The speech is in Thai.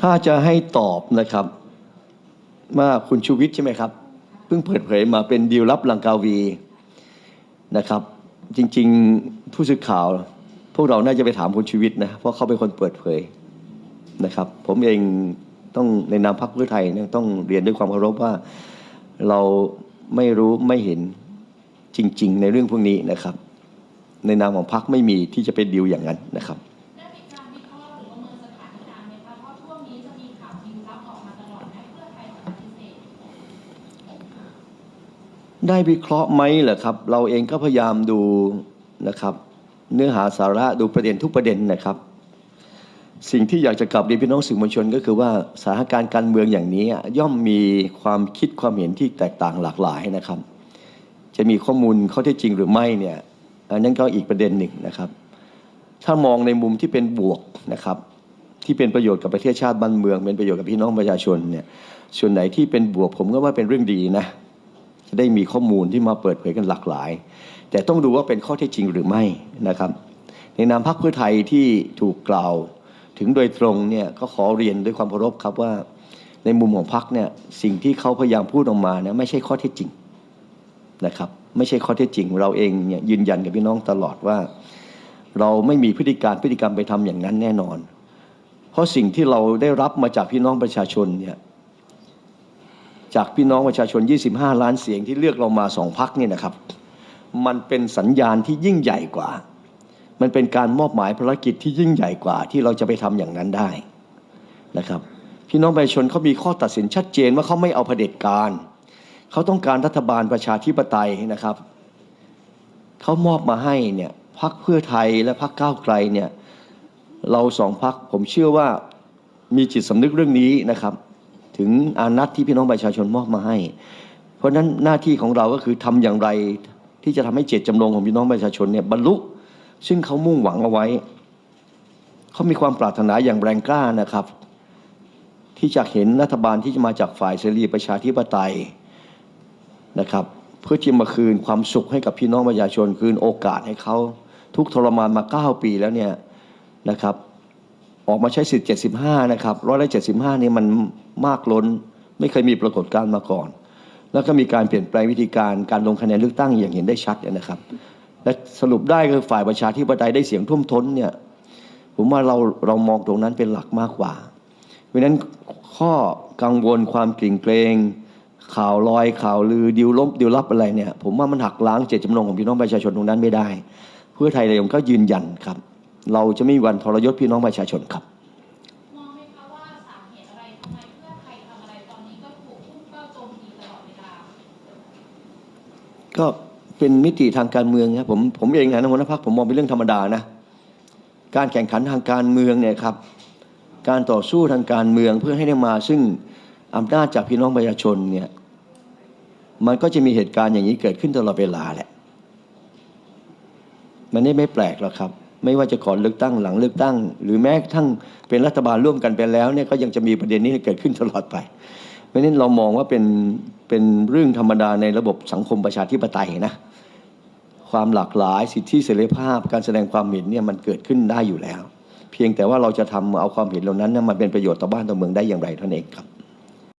ถ้าจะให้ตอบนะครับว่าคุณชูวิทย์ใช่ไหมครับ เพิ่งเปิดเผยมาเป็นดีลลับลังกาวีนะครับ จริงๆผู้สื่อข่าว พวกเราน่าจะไปถามคุณชูวิทย์นะเพราะเขาเป็นคนเปิดเผยนะครับ ผมเองต้องในนามพรรคเพื่อไทยเนี่ยต้องเรียนด้วยความเคารพว่าเราไม่รู้ไม่เห็นจริง ๆ ในเรื่องพวกนี้นะครับ ในนามของพรรคไม่มีที่จะเป็นดีลอย่างนั้นนะครับ ได้วิเคราะห์ไหมเหรอครับ เราเองก็พยายามดูนะครับ เนื้อหาสาระดูประเด็นทุกประเด็นนะครับ สิ่งที่อยากจะกลับเรียนพี่น้องสื่อมวลชน ก็คือว่าสถานการณ์การเมืองอย่างนี้ย่อมมีความคิดความเห็นที่แตกต่างหลากหลายนะครับ จะมีข้อมูลข้อเท็จจริงหรือไม่เนี่ยอันนั้นก็อีกประเด็นหนึ่งนะครับ ถ้ามองในมุมที่เป็นบวกนะครับ ที่เป็นประโยชน์กับประเทศชาติบ้านเมือง เป็นประโยชน์กับพี่น้องประชาชนเนี่ยส่วนไหนที่เป็นบวกผมก็ว่าเป็นเรื่องดีนะ จะได้มีข้อมูลที่มาเปิดเผยกันหลากหลาย แต่ต้องดูว่าเป็นข้อเท็จจริงหรือไม่นะครับ ในนามพรรคเพื่อไทยที่ถูกกล่าวถึงโดยตรงเนี่ยก็ขอเรียนด้วยความเคารพครับว่า ในมุมของพรรคเนี่ยสิ่งที่เขาพยายามพูดออกมาเนี่ยไม่ใช่ข้อเท็จจริงนะครับไม่ใช่ข้อเท็จจริง เราเองเนี่ยยืนยันกับพี่น้องตลอดว่า เราไม่มีพฤติการพฤติกรรมไปทำอย่างนั้นแน่นอน เพราะสิ่งที่เราได้รับมาจากพี่น้องประชาชนเนี่ย จากพี่น้องประชาชน 25 ล้านเสียงที่เลือกเรามาสองพักเนี่ยนะครับ มันเป็นสัญญาณที่ยิ่งใหญ่กว่า มันเป็นการมอบหมายภารกิจที่ยิ่งใหญ่กว่า ที่เราจะไปทำอย่างนั้นได้นะครับ พี่น้องประชาชนเขามีข้อตัดสินชัดเจนว่าเขาไม่เอาเผด็จการเขาต้องการรัฐบาลประชาธิปไตยนะครับเขามอบมาให้เนี่ยพักเพื่อไทยและพักก้าวไกลเนี่ยเราสองพักผมเชื่อว่ามีจิตสำนึกเรื่องนี้นะครับ ถึงอานัตที่พี่น้องประชาชนมอบมาให้ เพราะฉะนั้นหน้าที่ของเราก็คือทำอย่างไรที่จะทำให้เจตจำนงของพี่น้องประชาชนเนี่ยบรรลุ ซึ่งเขามุ่งหวังเอาไว้ เขามีความปรารถนาอย่างแรงกล้านะครับ ที่จะเห็นรัฐบาลที่จะมาจากฝ่ายเสรีประชาธิปไตยนะครับ เพื่อที่มาคืนความสุขให้กับพี่น้องประชาชน คืนโอกาสให้เขาทุกทรมานมา 9 ปีแล้วเนี่ยนะครับ ออกมาใช้สิทธิ์ 75 นะครับร้อยละ75 นี่มันมากล้น ไม่เคยมีปรากฏการณ์มาก่อน แล้วก็มีการเปลี่ยนแปลงวิธีการการลงคะแนนเลือกตั้งอย่างเห็นได้ชัดนะครับ และสรุปได้คือฝ่ายประชาธิปไตยได้เสียงท่วมท้นเนี่ยผมว่าเราเรามองตรงนั้นเป็นหลักมากกว่า เพราะนั้นข้อกังวลความกลิ่งเกรงข่าวลอยข่าวลือดิวลบดิวลับอะไรเนี่ย ผมว่ามันหักล้างเจตจำนงของพี่น้องประชาชนตรงนั้นไม่ได้ เพื่อไทยเรายมก็ยืนยันครับ เราจะไม่มีวันทรยศพี่น้องประชาชนครับมองไหมคะว่าสาเหตุอะไรทำไมเพื่อไทยทำอะไรตอนนี้ก็ถูกพุ่งเป้าโจมตีตลอดเวลาก็เป็นมิติทางการเมืองครับผมผมเองนะหัวหน้าพักผมมองเป็นเรื่องธรรมดานะการแข่งขันทางการเมืองเนี่ยครับการต่อสู้ทางการเมืองเพื่อให้ได้มาซึ่งอำนาจจากพี่น้องประชาชนเนี่ยมันก็จะมีเหตุการณ์อย่างนี้เกิดขึ้นตลอดเวลาแหละ มันนี่ไม่แปลกหรอกครับ ไม่ว่าจะก่อนเลือกตั้งหลังเลือกตั้ง หรือแม้กระทั่งเป็นรัฐบาลร่วมกันไปแล้วเนี่ยก็ยังจะมีประเด็นนี้เกิดขึ้นตลอดไปเพราะนั้นเรามองว่าเป็นเป็นเรื่องธรรมดาในระบบสังคมประชาธิปไตยนะความหลากหลายสิทธิเสรีภาพ การแสดงความเห็นเนี่ยมันเกิดขึ้นได้อยู่แล้ว เพียงแต่ว่าเราจะทำเอาความเห็นเหล่านั้นมันเป็นประโยชน์ต่อบ้านต่อเมืองได้อย่างไรเท่านั้นเองครับ